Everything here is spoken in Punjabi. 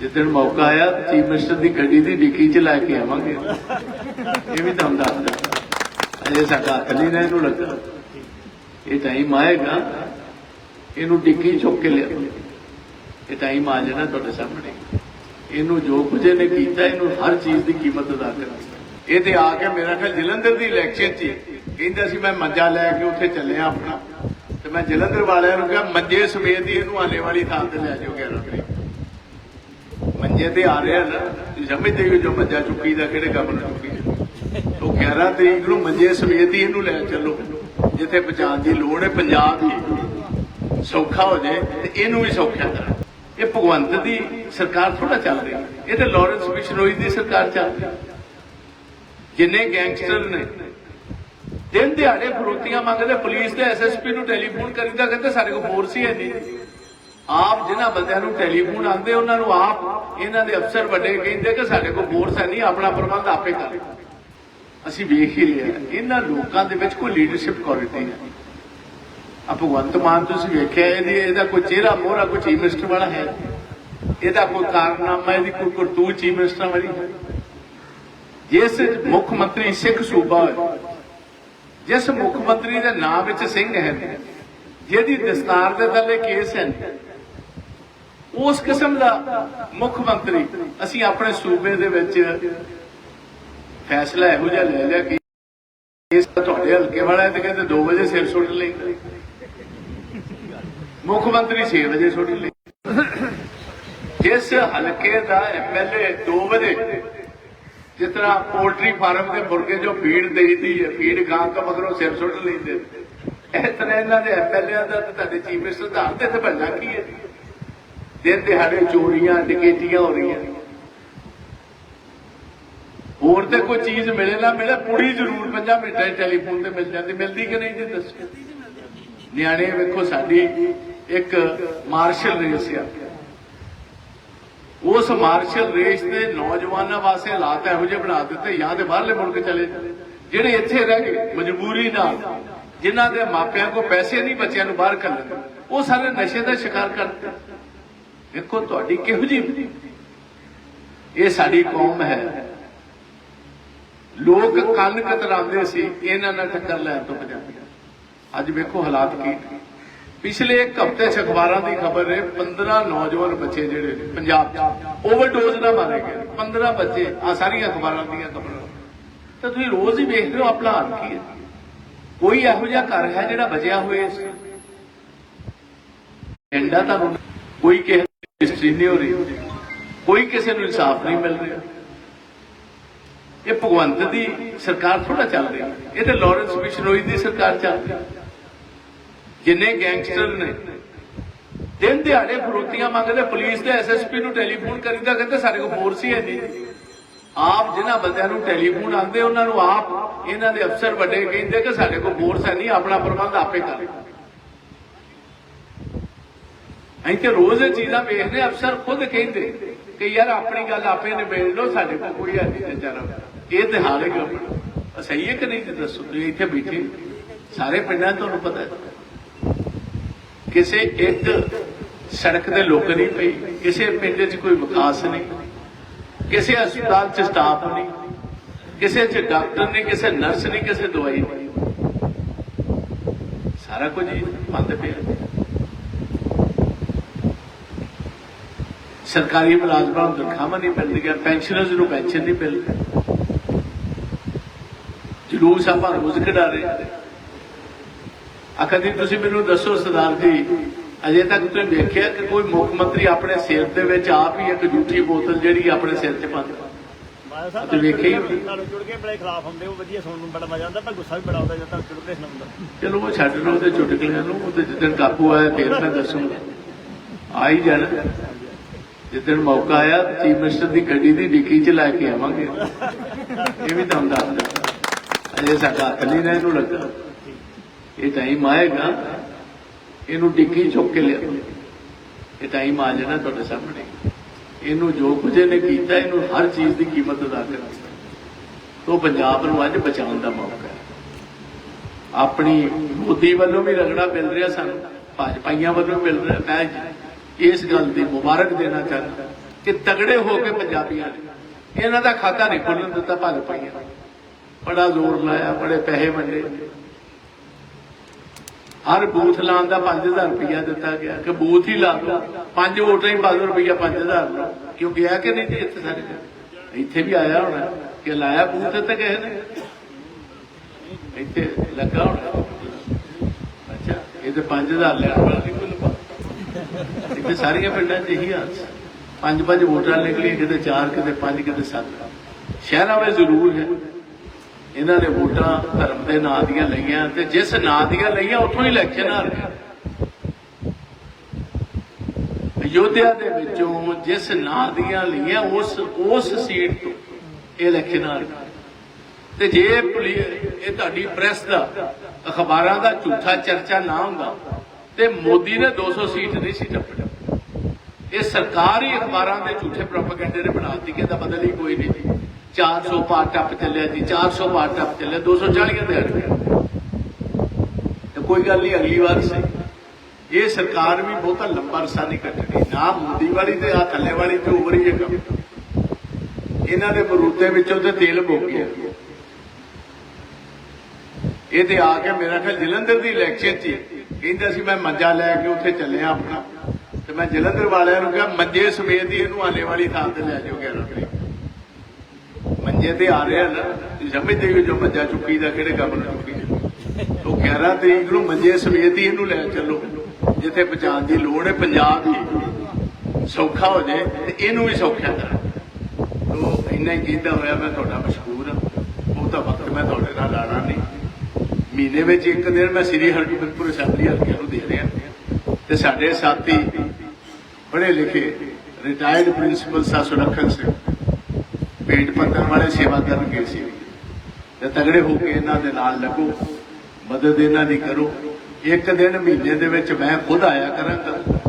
ਜਿੱਦਣ ਮੌਕਾ ਆਇਆ, ਚੀਫ ਮਿਨਿਸਟਰ ਦੀ ਗੱਡੀ ਦੀ ਡਿੱਕੀ 'ਚ ਲੈ ਕੇ ਆਵਾਂਗੇ। ਇਹ ਵੀ ਤੁਹਾਨੂੰ ਦੱਸਦਾ ਅਜੇ ਸਾਡਾ ਹੱਥ ਨਹੀਂ ਨਾ ਇਹਨੂੰ ਲੱਗਾ। ਇਹ ਟਾਈਮ ਆਏਗਾ ਇਹਨੂੰ ਡਿੱਕੀ ਚੁੱਕ ਕੇ ਲਿਆ। ਇਹ ਟਾਈਮ ਆ ਜਾਣਾ ਤੁਹਾਡੇ ਸਾਹਮਣੇ। ਇਹਨੂੰ ਜੋ ਕੁਝ ਇਹਨੇ ਕੀਤਾ, ਇਹਨੂੰ ਹਰ ਚੀਜ਼ ਦੀ ਕੀਮਤ ਅਦਾ ਕਰਨੀ ਇਹ ਤੇ ਆ ਕੇ ਮੇਰਾ ਖਿਆਲ ਜਲੰਧਰ ਦੀ ਇਲੈਕਸ਼ਨ 'ਚ ਕਹਿੰਦਾ ਸੀ, ਮੈਂ ਮੰਜਾ ਲੈ ਕੇ ਉੱਥੇ ਚੱਲਿਆ ਆਪਣਾ। ਤੇ ਮੈਂ ਜਲੰਧਰ ਵਾਲਿਆਂ ਨੂੰ ਕਿਹਾ, ਮੰਜੇ ਸਮੇਤ ਹੀ ਇਹਨੂੰ ਆਲੇ ਵਾਲੀ ਥਾਂ ਤੇ ਲੈ ਜਾਓ 11 ਤਰੀਕ ਮੰਜੇ ਤੇ ਆ ਰਿਹਾ ਨਾ ਸਮਝਦੇ ਹੋ ਜੋ ਮੰਜਾ ਚੁੱਕੀ ਦਾ ਕਿਹੜੇ ਕੰਮ ਨੂੰ ਚੁੱਕੀ ਉਹ 11 ਤਰੀਕ ਨੂੰ ਮੰਜੇ ਸਮੇਤ ਹੀ ਇਹਨੂੰ ਲੈ ਚੱਲੋ, ਜਿੱਥੇ ਪਹੁੰਚਾਉਣ ਦੀ ਲੋੜ ਹੈ, ਪੰਜਾਬ ਹੀ ਸੌਖਾ ਹੋ ਜਾਏ ਤੇ ਇਹਨੂੰ ਵੀ ਸੌਖਾ ਕਰਾਂ। ਇਹ ਭਗਵੰਤ ਦੀ ਸਰਕਾਰ ਥੋੜਾ ਚੱਲ ਰਹੀ ਇਹ ਤੇ ਲਾਰੈਂਸ ਬਿਸ਼ਨੋਈ ਦੀ ਸਰਕਾਰ ਚੱਲ ਰਹੀ ਜਿੰਨੇ ਗੈਂਗਸਟਰ ਨੇ, ਦਿਨ ਦਿਹਾੜੇ ਫਰੋਤੀਆਂ ਮੰਗਦੇ, ਪੁਲਿਸ ਤੇ ਐਸਐਸਪੀ ਨੂੰ ਟੈਲੀਫੋਨ ਕਰੀਦਾ, ਕਹਿੰਦੇ ਸਾਡੇ ਕੋਲ ਫੋਰਸ ਹੀ ਹੈ ਨਹੀਂ। ਆਪ ਜਿਨ੍ਹਾਂ ਬੰਦਿਆਂ ਨੂੰ ਟੈਲੀਫੋਨ ਆਉਂਦੇ, ਉਹਨਾਂ ਨੂੰ ਆਪ ਇਹਨਾਂ ਦੇ ਅਫਸਰ ਵੱਡੇ ਕਹਿੰਦੇ ਕਿ ਸਾਡੇ ਕੋਲ ਫੋਰਸ ਹੈ ਨਹੀਂ, ਆਪਣਾ ਪ੍ਰਬੰਧ ਆਪੇ ਕਰ। ਅਸੀਂ ਵੇਖ ਹੀ ਲਿਆ, ਇਹਨਾਂ ਲੋਕਾਂ ਦੇ ਵਿੱਚ ਕੋਈ ਲੀਡਰਸ਼ਿਪ ਕੁਆਲਿਟੀ ਹੈ। ਆ ਭਗਵੰਤ ਮਾਨ ਤੁਸੀਂ ਵੇਖਿਆ, ਇਹਦੀ, ਇਹਦਾ ਕੋਈ ਚਿਹਰਾ ਮੋਹਰਾ ਕੋਈ ਚੀਫ ਮਿਨਿਸਟਰ ਵਾਲਾ ਹੈ ਇਹਦਾ ਕੋਈ ਕਾਰਨਾਮਾ, ਇਹਦੀ ਕੋਈ ਕਰਤੂਤ ਚੀਫ ਮਿਨਿਸਟਰ ਵਾਲੀ ਹੈ ਜਿਸ ਮੁੱਖ ਮੰਤਰੀ ਸਿੱਖ ਸੂਬਾ ਹੈ, ਜਿਸ ਮੁੱਖ ਮੰਤਰੀ ਦੇ ਨਾਮ ਵਿੱਚ ਸਿੰਘ ਹੈ ਜਿਹਦੀ ਦਸਤਾਰ ਦੇ ਥੱਲੇ ਕੇਸ ਹੈ ਉਸ ਕਿਸਮ ਦਾ ਮੁੱਖ ਮੰਤਰੀ ਅਸੀਂ ਆਪਣੇ ਸੂਬੇ ਦੇ ਵਿੱਚ ਫੈਸਲਾ ਇਹੋ ਜਿਹਾ ਲੈ ਲਿਆ ਕਿ ਇਸ ਤੁਹਾਡੇ ਹਲਕੇ ਵਾਲਾ ਤੇ ਕਹਿੰਦੇ 2 ਵਜੇ ਸਿਰ ਸੁੱਟ ਲਈ। ਮੁੱਖ ਮੰਤਰੀ 6 ਵਜੇ ਸੁੱਟ ਲਈ। ਜਿਸ ਹਲਕੇ ਦਾ ਐਮਐਲਏ 2 ਵਜੇ ਜਿਸ ਤਰ੍ਹਾਂ ਪੋਲਟਰੀ ਫਾਰਮ ਦੇ ਮੁਰਗੇ ਜੋ ਫੀਡ ਦੇਈਦੀ ਹੈ, ਫੀਡ ਗਾਂ ਤੋਂ ਮਗਰੋਂ ਸਿਰ ਸੁੱਟ ਲੈਂਦੇ ਇਸ ਤਰ੍ਹਾਂ ਇਹਨਾਂ ਦੇ ਐਮਐਲਏ ਦਾ ਤੇ ਤੁਹਾਡੇ ਚੀਫ ਮਿਨਿਸਟਰ ਦਾ ਤੇ ਇੱਥੇ ਭੱਜਣਾ ਕੀ ਹੈ? ਦਿਨ ਦਿਹਾੜੇ ਚੋਰੀਆਂ, ਡਕੈਤੀਆਂ ਹੋ ਰਹੀਆਂ। ਹੋਰ ਤੇ ਕੋਈ ਚੀਜ਼ ਮਿਲੇ ਨਾ ਮਿਲੇ ਪੂਰੀ ਜ਼ਰੂਰ 5 ਮਿੰਟਾਂ ਟੈਲੀਫੋਨ ਤੇ ਮਿਲ ਜਾਂਦੀ। ਮਿਲਦੀ ਕਿ ਨਹੀਂ ਜੀ, ਦੱਸੋ। ਨਿਆਣੇ ਵੇਖੋ, ਸਾਡੀ ਇੱਕ ਮਾਰਸ਼ਲ ਰੇਸ ਆ। ਉਸ ਮਾਰਸ਼ਲ ਰੇਸ ਦੇ ਨੌਜਵਾਨਾਂ ਵਾਸਤੇ ਹਾਲਾਤ ਇਹੋ ਜਿਹੇ ਬਣਾ ਦਿੱਤੇ, ਜਾਂ ਤੇ ਬਾਹਰਲੇ ਮੁਲਕ ਚਲੇ ਜਿਹੜੇ ਇੱਥੇ ਰਹਿ ਗਏ, ਮਜਬੂਰੀ ਨਾਲ, ਜਿਨ੍ਹਾਂ ਦੇ ਮਾਪਿਆਂ ਕੋਲ ਪੈਸੇ ਨਹੀਂ, ਬੱਚਿਆਂ ਨੂੰ ਬਾਹਰ ਕੱਢਣ ਉਹ ਸਾਰੇ ਨਸ਼ੇ ਦਾ ਸ਼ਿਕਾਰ ਕਰਦੇ। ਵੇਖੋ, ਤੁਹਾਡੀ ਕਿਹੋ ਜਿਹੀ ਇਹ ਸਾਡੀ ਕੌਮ ਹੈ। ਲੋਕ ਕੰਨ ਕਤਰਾਉਂਦੇ ਸੀ, ਇਹਨਾਂ ਨਾਲ ਟੱਕਰ ਲੈਣ ਤੋਂ ਪੰਜਾਬੀ ਅੱਜ ਵੇਖੋ ਹਾਲਾਤ ਕੀ ਪਿਛਲੇ ਇੱਕ ਹਫ਼ਤੇ ਚ ਅਖਬਾਰਾਂ ਦੀ ਖਬਰ ਹੈ 15 ਨੌਜਵਾਨ ਬੱਚੇ ਜਿਹੜੇ ਨੇ, ਪੰਜਾਬ 'ਚ, ਓਵਰਡੋਜ਼ ਨਾਲ ਮਾਰੇ ਗਏ। 15 ਬੱਚੇ ਆ ਸਾਰੀਆਂ ਅਖਬਾਰਾਂ ਦੀਆਂ ਖਬਰਾਂ। ਤਾਂ ਤੁਸੀਂ ਰੋਜ਼ ਹੀ ਵੇਖ ਰਹੇ ਹੋ, ਆਪਣਾ ਹਾਲ ਕੀ ਹੈ? ਕੋਈ ਇਹੋ ਜਿਹਾ ਘਰ ਹੈ ਜਿਹੜਾ ਬਚਿਆ ਹੋਇਆ ਇਸ ਤਾਂ ਕੋਈ ਕਿਸੇ ਦੀ ਨਹੀਂ ਹੋ ਰਹੀ। ਕੋਈ ਕਿਸੇ ਨੂੰ ਇਨਸਾਫ ਨਹੀਂ ਮਿਲ ਰਿਹਾ। ਇਹ ਭਗਵੰਤ ਦੀ ਸਰਕਾਰ ਥੋੜਾ ਚੱਲ ਰਹੀ ਇਹ ਤੇ ਲਾਰੈਂਸ ਬਿਸ਼ਨੋਈ ਦੀ ਸਰਕਾਰ ਚੱਲ ਰਹੀ ਜਿੰਨੇ ਗੈਂਗਸਟਰ ਨੇ, ਦਿਨ ਦਿਹਾੜੇ ਫਰੋਤੀਆਂ ਮੰਗਦੇ, ਪੁਲਿਸ ਤੇ ਐਸਐਸਪੀ ਨੂੰ ਟੈਲੀਫੋਨ ਕਰੀਦਾ ਕਹਿੰਦੇ, ਸਾਡੇ ਕੋਲ ਫੋਰਸ ਹੀ ਹੈ ਨਹੀਂ ਆਪ ਜਿਨ੍ਹਾਂ ਬੰਦਿਆਂ ਨੂੰ ਟੈਲੀਫੋਨ ਆਉਂਦੇ, ਉਹਨਾਂ ਨੂੰ ਆਪ ਇਹਨਾਂ ਦੇ ਅਫਸਰ ਵੱਡੇ ਕਹਿੰਦੇ ਕਿ ਸਾਡੇ ਕੋਲ ਫੋਰਸ ਹੈ ਨਹੀਂ, ਆਪਣਾ ਪ੍ਰਬੰਧ ਆਪੇ ਕਰ। ਅਸੀਂ ਤੇ ਰੋਜ਼ ਇਹ ਚੀਜ਼ਾਂ ਵੇਖਦੇ ਅਫਸਰ ਖੁਦ ਕਹਿੰਦੇ ਕਿ ਯਾਰ ਆਪਣੀ ਗੱਲ ਆਪੇ ਨਿਬੇੜ ਲਓ, ਸਾਡੇ ਕੋਲ ਕੋਈ ਹੈ ਨਹੀਂ ਵਿਚਾਰਾ ਇਹ ਤੇ ਹਾਲ ਹੈ ਸਹੀ ਹੈ ਕਿ ਨਹੀਂ ਤੇ ਦੱਸੋ, ਤੁਸੀਂ ਇੱਥੇ ਬੈਠੇ ਸਾਰੇ ਪਿੰਡਾਂ ਤੁਹਾਨੂੰ ਪਤਾ ਹੈ। ਕਿਸੇ ਇੱਕ ਸੜਕ ਦੇ ਲੋਕ ਨਹੀਂ ਪਈ, ਕਿਸੇ ਪਿੰਡ 'ਚ ਕੋਈ ਵਿਕਾਸ ਨਹੀਂ, ਕਿਸੇ ਹਸਪਤਾਲ 'ਚ ਸਟਾਫ ਨਹੀਂ, ਕਿਸੇ 'ਚ ਡਾਕਟਰ ਨਹੀਂ, ਕਿਸੇ ਨਰਸ ਨਹੀਂ, ਕਿਸੇ ਦਵਾਈ ਨਹੀਂ। ਸਾਰਾ ਕੁਝ ਬੰਦ ਪਿਆ। ਸਰਕਾਰੀ ਮੁਲਾਜ਼ਮਾਂ ਨੂੰ ਤਨਖਾਹਾਂ ਨਹੀਂ ਮਿਲਦੀਆਂ ਪੈਨਸ਼ਨਰਜ਼ ਨੂੰ ਪੈਨਸ਼ਨ ਨਹੀਂ ਮਿਲਦੀ। ਜਲੂਸ ਆਪਾਂ ਰੋਜ਼ ਕਢਾ ਰਹੇ ਆਖਦੀ ਤੁਸੀਂ ਮੈਨੂੰ ਦੱਸੋ ਸਰਦਾਰ ਜੀ ਅਜੇ ਤੱਕ ਤੁਸੀਂ ਵੇਖਿਆ ਕਿ ਕੋਈ ਮੁੱਖ ਮੰਤਰੀ ਆਪਣੇ ਸਿਰ ਦੇ ਵਿੱਚ ਆਪ ਹੀ ਇੱਕ ਝੂਠੀ ਬੋਤਲ ਜਿਹੜੀ ਆਪਣੇ ਸਿਰ 'ਚ ਪਾਉਂਦਾ? ਤੇ ਵੇਖਿਆ ਹੀ। ਨਾਲ ਜੁੜ ਕੇ ਬੜੇ ਖਿਲਾਫ ਹੁੰਦੇ ਉਹ ਵਧੀਆ ਸੁਣਨ ਨੂੰ ਬੜਾ ਮਜ਼ਾ ਆਉਂਦਾ ਪਰ ਗੁੱਸਾ ਵੀ ਬੜਾ ਆਉਂਦਾ ਜਦੋਂ ਇਸ ਨੰਬਰ ਚਲੋ ਉਹ ਛੱਡ ਲਓ ਤੇ ਚੁਟਕਲਿਆਂ ਨੂੰ ਉਹ ਤੇ ਜਿੱਦਣ ਕਾਬੂ ਆਇਆ ਫਿਰ ਮੈਂ ਦੱਸੂਗਾ। ਆ ਹੀ ਜਾਣਾ। ਜਿੱਦਣ ਮੌਕਾ ਆਇਆ, ਚੀਫ ਮਿਨਿਸਟਰ ਦੀ ਗੱਡੀ ਦੀ ਡਿੱਕੀ 'ਚ ਲੈ ਕੇ ਆਵਾਂਗੇ। ਇਹ ਵੀ ਤੁਹਾਨੂੰ ਦੱਸਦਾ ਅਜੇ ਸਾਡਾ ਹੱਥ ਨਹੀਂ ਨਾ ਇਹਨੂੰ ਲੱਗਾ ਇਹ ਟਾਈਮ ਆਏਗਾ ਇਹਨੂੰ ਡਿੱਕੀ ਚੁੱਕ ਕੇ ਲਿਆ। ਇਹ ਟਾਈਮ ਆ ਜਾਣਾ ਤੁਹਾਡੇ ਸਾਹਮਣੇ। ਇਹਨੂੰ ਜੋ ਕੁਝ ਇਹਨੇ ਕੀਤਾ, ਇਹਨੂੰ ਹਰ ਚੀਜ਼ ਦੀ ਕੀਮਤ ਅਦਾ ਕਰਨੀ ਤੋਂ ਪੰਜਾਬ ਨੂੰ ਅੱਜ ਬਚਾਉਣ ਦਾ ਮੌਕਾ ਹੈ। ਆਪਣੀ ਮੋਦੀ ਵੱਲੋਂ ਵੀ ਰਗੜਾ ਮਿਲ ਰਿਹਾ ਸਾਨੂੰ। ਭਾਜਪਾਈਆਂ ਵੱਲੋਂ ਮਿਲ ਰਿਹਾ। ਮੈਂ ਇਸ ਗੱਲ ਦੀ ਮੁਬਾਰਕ ਦੇਣਾ ਚਾਹੁੰਦਾ ਕਿ ਤਗੜੇ ਹੋ ਕੇ ਪੰਜਾਬੀਆਂ ਨੇ ਇਹਨਾਂ ਦਾ ਖਾਤਾ ਨਹੀਂ ਖੋਲਣ ਦਿੱਤਾ, ਭੱਜ ਪਈਆਂ। ਬੜਾ ਜ਼ੋਰ ਲਾਇਆ, ਬੜੇ ਪੈਸੇ ਵੰਡੇ ਹਰ ਬੂਥ ਲਾਉਣ ਦਾ 5000 ਰੁਪਇਆ ਦਿੱਤਾ ਗਿਆ। ਕਿ ਬੂਥ ਹੀ ਲਾ ਦੋ। ਪੰਜ ਵੋਟਾਂ ਹੀ ਪਾ ਦਿਓ ਰੁਪਇਆ 5000 ਲਓ ਕਿਉਂ ਗਿਆ ਕਿ ਨਹੀਂ ਇੱਥੇ ਸਾਰੇ ਇੱਥੇ ਵੀ ਆਇਆ ਹੋਣਾ। ਕਿ ਲਾਇਆ ਬੂਥ ਤੇ ਕਿਸੇ ਨੇ? ਇੱਥੇ ਲੱਗਾ ਹੋਣਾ। ਅੱਛਾ, ਇਹ ਤੇ 5000 ਲੈਣ ਵਾਲਾ ਨਹੀਂ ਇੱਥੇ ਸਾਰੀਆਂ ਪਿੰਡਾਂ 'ਚ ਇਹੀ ਹਾਲ ਪੰਜ ਪੰਜ ਵੋਟਾਂ ਨਿਕਲੀਆਂ, ਕਿਤੇ ਚਾਰ, ਕਿਤੇ ਪੰਜ, ਕਿਤੇ ਸੱਤ। ਸ਼ਹਿਰਾਂ ਵਿੱਚ ਜ਼ਰੂਰ ਹੈ। ਇਹਨਾਂ ਨੇ ਵੋਟਾਂ ਧਰਮ ਦੇ ਨਾਂ ਦੀਆਂ ਲਈਆਂ ਤੇ ਜਿਸ ਨਾਂ ਦੀਆਂ ਲਈਆਂ, ਉੱਥੋਂ ਹੀ ਇਲੈਕਸ਼ਨ ਆ ਰਿਹਾ ਅਯੋਧਿਆ ਦੇ ਵਿੱਚੋਂ ਜਿਸ ਨਾਂ ਦੀਆਂ ਲਈਆਂ, ਉਸ ਉਸ ਸੀਟ ਤੋਂ ਇਲੈਕਸ਼ਨ ਆ ਰਿਹਾ ਤੇ ਜੇ ਪੁਲੀ- ਇਹ ਤੁਹਾਡੀ ਪ੍ਰੈਸ ਦਾ, ਅਖਬਾਰਾਂ ਦਾ ਝੂਠਾ ਚਰਚਾ ਨਾ ਹੁੰਦਾ ਤੇ ਮੋਦੀ ਨੇ 200 ਸੀਟ ਨਹੀਂ ਸੀ ਟੱਪਣੀ ਇਹ ਸਰਕਾਰ ਹੀ ਅਖਬਾਰਾਂ ਦੇ ਝੂਠੇ ਪ੍ਰੋਪਗੈਂਡੇ ਨੇ ਬਣਾਤੀ ਕਿ ਇਹਦਾ ਬਦਲ ਹੀ ਕੋਈ ਨਹੀਂ ਜੀ 400 ਪਾਰ ਟੱਪ ਚੱਲਿਆ ਜੀ 400 ਪਾਰ ਟੱਪ ਚੱਲਿਆ 240 ਤੇ ਅੜ ਗਿਆ ਤੇ ਕੋਈ ਗੱਲ ਨਹੀਂ, ਅਗਲੀ ਵਾਰ ਸਹੀ। ਇਹ ਸਰਕਾਰ ਵੀ ਬਹੁਤਾ ਲੰਬਾ ਅਰਸਾ ਨਹੀਂ ਕੱਟਣੀ ਨਾ ਮੋਦੀ ਵਾਲੀ ਤੇ ਆ ਥੱਲੇ ਵਾਲੀ ਤੇ ਉਮਰ ਹੀ ਹੈ ਕੰਮ। ਇਹਨਾਂ ਦੇ ਬਰੂਤੇ ਵਿੱਚੋਂ ਤੇ ਤੇਲ ਮੁੱਕ ਗਿਆ। ਇਹ ਤੇ ਆ ਕੇ ਮੇਰਾ ਖਿਆਲ ਜਲੰਧਰ ਦੀ ਇਲੈਕਸ਼ਨ 'ਚ ਕਹਿੰਦਾ ਸੀ ਮੈਂ ਮੰਜਾ ਲੈ ਕੇ ਉੱਥੇ ਚੱਲਿਆ ਆਪਣਾ। ਤੇ ਮੈਂ ਜਲੰਧਰ ਵਾਲਿਆਂ ਨੂੰ ਕਿਹਾ, ਮੰਜੇ ਸਮੇਤ ਹੀ ਇਹਨੂੰ ਆਲੇ ਵਾਲੀ ਥਾਂ ਤੇ ਲੈ ਜਾਓ 11 ਤਰੀਕ ਮੰਜੇ ਤੇ ਆ ਰਿਹਾ ਨਾ, ਤੁਸੀਂ ਸਮਝਦੇ ਹੋ ਜੋ ਮੰਜਾ ਚੁੱਕੀ ਦਾ, ਕਿਹੜੇ ਕੰਮ ਨੂੰ ਚੁੱਕੀ ਦਾ। ਉਹ 11 ਤਰੀਕ ਨੂੰ ਮੰਜੇ ਸਮੇਤ ਹੀ ਇਹਨੂੰ ਲੈ ਚੱਲੋ, ਜਿੱਥੇ ਪਹੁੰਚਾਉਣ ਦੀ ਲੋੜ ਹੈ, ਪੰਜਾਬ ਹੀ ਸੌਖਾ ਹੋ ਜਾਏ ਤੇ ਇਹਨੂੰ ਵੀ ਸੌਖਾ ਕਰਾਂ ਤੋ ਇੰਨਾ ਹੀ ਕਹਿੰਦਾ ਹੋਇਆ ਮੈਂ ਤੁਹਾਡਾ ਮਸ਼ਹੂਰ। ਹਾਂ ਉਹ ਤਾਂ ਵਕਤ ਮੈਂ ਤੁਹਾਡੇ ਨਾਲ ਲਾਣਾ ਨਹੀਂ। ਮਹੀਨੇ ਵਿੱਚ ਇੱਕ ਦਿਨ ਮੈਂ ਸ੍ਰੀ ਹਰਗੋਬਿੰਦਪੁਰ ਅਸੈਂਬਲੀ ਹਲਕੇ ਨੂੰ ਦੇ ਰਿਹਾ। ਤੇ ਸਾਡੇ ਸਾਥੀ ਪੜ੍ਹੇ ਲਿਖੇ ਰਿਟਾਇਰਡ ਪ੍ਰਿੰਸੀਪਲ ਸਾ ਸੁਲੱਖਣ ਸਿੰਘ ਪੇਟ ਪੱਤਨ ਵਾਲੇ ਸੇਵਾ ਕਰਨ ਗਏ ਸੀ। ਤੇ ਤਗੜੇ ਹੋ ਕੇ ਇਹਨਾਂ ਦੇ ਨਾਲ ਲੱਗੋ, ਮਦਦ ਇਹਨਾਂ ਦੀ ਕਰੋ। ਇੱਕ ਦਿਨ ਮਹੀਨੇ ਦੇ ਵਿੱਚ ਮੈਂ ਖੁਦ ਆਇਆ ਕਰਾਂਗਾ।